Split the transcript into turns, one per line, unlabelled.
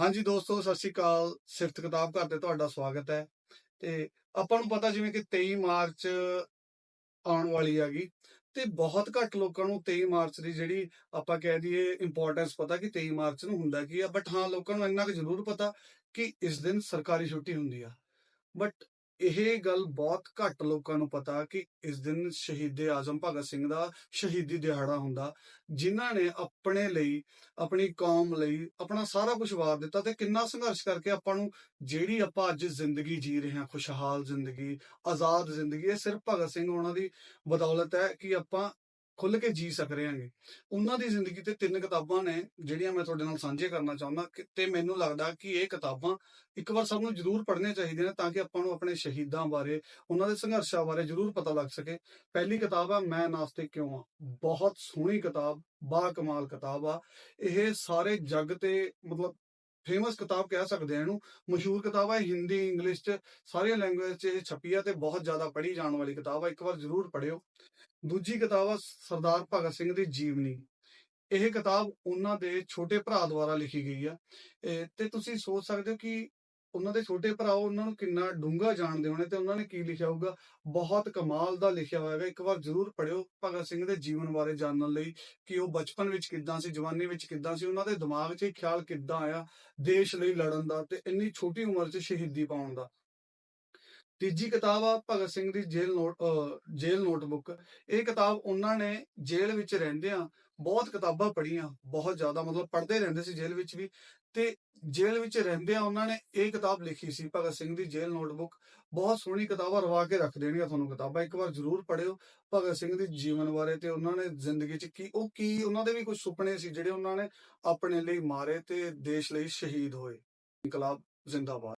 ਹਾਂਜੀ ਦੋਸਤੋ, ਸਤਿ ਸ਼੍ਰੀ ਅਕਾਲ। ਸਿਫਤ ਕਿਤਾਬ ਘਰ ਤੇ ਤੁਹਾਡਾ ਸਵਾਗਤ ਹੈ। ਤੇ ਆਪਾਂ ਨੂੰ ਪਤਾ ਜਿਵੇਂ ਕਿ 23 ਮਾਰਚ ਆਉਣ ਵਾਲੀ ਹੈਗੀ ਤੇ ਬਹੁਤ ਘੱਟ ਲੋਕਾਂ ਨੂੰ 23 ਮਾਰਚ ਦੀ ਜਿਹੜੀ ਆਪਾਂ ਕਹਿ ਦਈਏ ਇੰਪੋਰਟੈਂਸ ਪਤਾ ਕਿ 23 ਮਾਰਚ ਨੂੰ ਹੁੰਦਾ ਕੀ ਆ ਬਟ ਹਾਂ, ਲੋਕਾਂ ਨੂੰ ਇੰਨਾ ਕੁ ਜ਼ਰੂਰ ਪਤਾ ਕਿ ਇਸ ਦਿਨ ਸਰਕਾਰੀ ਛੁੱਟੀ ਹੁੰਦੀ ਆ। ਬਟ ਇਹ ਗੱਲ ਬਹੁਤ ਘੱਟ ਲੋਕਾਂ ਨੂੰ ਪਤਾ ਕਿ ਇਸ ਦਿਨ ਸ਼ਹੀਦੇ ਆਜ਼ਮ ਭਗਤ ਸਿੰਘ ਦਾ ਸ਼ਹੀਦੀ ਦਿਹਾੜਾ ਹੁੰਦਾ। ਜਿਨ੍ਹਾਂ ਨੇ ਆਪਣੇ ਲਈ, ਆਪਣੀ ਕੌਮ ਲਈ ਆਪਣਾ ਸਾਰਾ ਕੁਝ ਵਾਰ ਦਿੱਤਾ ਤੇ ਕਿੰਨਾ ਸੰਘਰਸ਼ ਕਰਕੇ ਆਪਾਂ ਨੂੰ ਜਿਹੜੀ ਆਪਾਂ ਅੱਜ ਜ਼ਿੰਦਗੀ ਜੀ ਰਹੇ ਹਾਂ, ਖੁਸ਼ਹਾਲ ਜ਼ਿੰਦਗੀ, ਆਜ਼ਾਦ ਜ਼ਿੰਦਗੀ, ਇਹ ਸਿਰਫ ਭਗਤ ਸਿੰਘ ਉਹਨਾਂ ਦੀ ਬਦੌਲਤ ਹੈ ਕਿ ਆਪਾਂ ਖੁੱਲ ਕੇ ਜੀ ਸਕ ਰਹੇ ਹਾਂਗੇ। ਉਹਨਾਂ ਦੀ ਜ਼ਿੰਦਗੀ ਤੇ ਤਿੰਨ ਕਿਤਾਬਾਂ ਨੇ, ਜਿਹੜੀਆਂ ਮੈਂ ਤੁਹਾਡੇ ਨਾਲ ਸਾਂਝੇ ਕਰਨਾ ਚਾਹੁੰਦਾ ਕਿ- ਤੇ ਮੈਨੂੰ ਲੱਗਦਾ ਕਿ ਇਹ ਕਿਤਾਬਾਂ ਇੱਕ ਵਾਰ ਸਭ ਨੂੰ ਜ਼ਰੂਰ ਪੜ੍ਹਨੀਆਂ ਚਾਹੀਦੀਆਂ ਨੇ ਤਾਂ ਕਿ ਆਪਾਂ ਨੂੰ ਆਪਣੇ ਸ਼ਹੀਦਾਂ ਬਾਰੇ, ਉਹਨਾਂ ਦੇ ਸੰਘਰਸ਼ਾਂ ਬਾਰੇ ਜ਼ਰੂਰ ਪਤਾ ਲੱਗ ਸਕੇ। ਪਹਿਲੀ ਕਿਤਾਬ ਆ, ਮੈਂ ਨਾਸਤਿਕ ਕਿਉਂ ਆ? ਬਹੁਤ ਸੋਹਣੀ ਕਿਤਾਬ, ਬਾ ਕਮਾਲ ਕਿਤਾਬ ਆ। ਇਹ ਸਾਰੇ ਜੱਗ ਤੇ ਮਤਲਬ ਫੇਮਸ ਕਿਤਾਬ ਕਹਿ ਸਕਦੇ ਆ ਇਹਨੂੰ, ਮਸ਼ਹੂਰ ਕਿਤਾਬ ਆ ਹਿੰਦੀ, ਇੰਗਲਿਸ਼ ਚ, ਸਾਰੀਆਂ ਲੈਂਗੁਏਜ ਚ ਇਹ ਛਪੀ ਆ ਤੇ ਬਹੁਤ ਜ਼ਿਆਦਾ ਪੜ੍ਹੀ ਜਾਣ ਵਾਲੀ ਕਿਤਾਬ ਆ, ਇੱਕ ਵਾਰ ਜ਼ਰੂਰ ਪੜ੍ਹਿਓ। ਦੂਜੀ ਕਿਤਾਬ ਆ ਸਰਦਾਰ ਭਗਤ ਸਿੰਘ ਦੀ ਜੀਵਨੀ। ਇਹ ਕਿਤਾਬ ਉਹਨਾਂ ਦੇ ਛੋਟੇ ਭਰਾ ਦੁਆਰਾ ਲਿਖੀ ਗਈ ਆ। ਤੇ ਤੁਸੀਂ ਸੋਚ ਸਕਦੇ ਹੋ ਕਿ ਉਹਨਾਂ ਦੇ ਛੋਟੇ ਭਰਾ ਉਹਨਾਂ ਨੂੰ ਕਿੰਨਾ ਡੂੰਘਾ ਜਾਣਦੇ ਹੋਣੇ ਤੇ ਉਹਨਾਂ ਨੇ ਕੀ ਲਿਖਿਆ ਹੋਊਗਾ? ਬਹੁਤ ਕਮਾਲ ਦਾ ਲਿਖਿਆ ਹੋਇਆ ਹੈਗਾ। ਇੱਕ ਵਾਰ ਜ਼ਰੂਰ ਪੜ੍ਹਿਓ ਭਗਤ ਸਿੰਘ ਦੇ ਜੀਵਨ ਬਾਰੇ ਜਾਣਨ ਲਈ ਕਿ ਉਹ ਬਚਪਨ ਵਿੱਚ ਕਿੱਦਾਂ ਸੀ, ਜਵਾਨੀ ਵਿੱਚ ਕਿੱਦਾਂ ਸੀ, ਉਹਨਾਂ ਦੇ ਦਿਮਾਗ 'ਚ ਇਹ ਖਿਆਲ ਕਿੱਦਾਂ ਆਇਆ ਦੇਸ਼ ਲਈ ਲੜਨ ਦਾ ਤੇ ਇੰਨੀ ਛੋਟੀ ਉਮਰ 'ਚ ਸ਼ਹੀਦੀ ਪਾਉਣ ਦਾ। ਤੀਜੀ ਕਿਤਾਬ ਆ ਭਗਤ ਸਿੰਘ ਦੀ ਜੇਲ੍ਹ ਨੋਟ, ਅਹ ਜੇਲ੍ਹ ਨੋਟਬੁੱਕ। ਇਹ ਕਿਤਾਬ ਉਹਨਾਂ ਨੇ ਜੇਲ੍ਹ ਵਿੱਚ ਰਹਿੰਦਿਆਂ ਬਹੁਤ ਕਿਤਾਬਾਂ ਪੜ੍ਹੀਆਂ, ਬਹੁਤ ਜ਼ਿਆਦਾ ਮਤਲਬ ਪੜ੍ਹਦੇ ਰਹਿੰਦੇ ਸੀ ਜੇਲ੍ਹ ਵਿੱਚ ਵੀ ਤੇ ਜੇਲ੍ਹ ਵਿੱਚ ਰਹਿੰਦਿਆਂ ਉਹਨਾਂ ਨੇ ਇਹ ਕਿਤਾਬ ਲਿਖੀ ਸੀ, ਭਗਤ ਸਿੰਘ ਦੀ ਜੇਲ੍ਹ ਨੋਟਬੁੱਕ, ਬਹੁਤ ਸੋਹਣੀ ਕਿਤਾਬਾਂ ਰਵਾ ਕੇ ਰੱਖ ਦੇਣੀਆਂ ਤੁਹਾਨੂੰ ਕਿਤਾਬਾਂ, ਇੱਕ ਵਾਰ ਜ਼ਰੂਰ ਪੜ੍ਹਿਓ ਭਗਤ ਸਿੰਘ ਦੀ ਜੀਵਨ ਬਾਰੇ ਤੇ ਉਹਨਾਂ ਨੇ ਜ਼ਿੰਦਗੀ 'ਚ ਕੀ, ਉਹ ਕੀ, ਉਹਨਾਂ ਦੇ ਵੀ ਕੁਝ ਸੁਪਨੇ ਸੀ ਜਿਹੜੇ ਉਹਨਾਂ ਨੇ ਆਪਣੇ ਲਈ ਮਾਰੇ ਤੇ ਦੇਸ਼ ਲਈ ਸ਼ਹੀਦ ਹੋਏ, ਇਨਕਲਾਬ ਜ਼ਿੰਦਾਬਾਦ।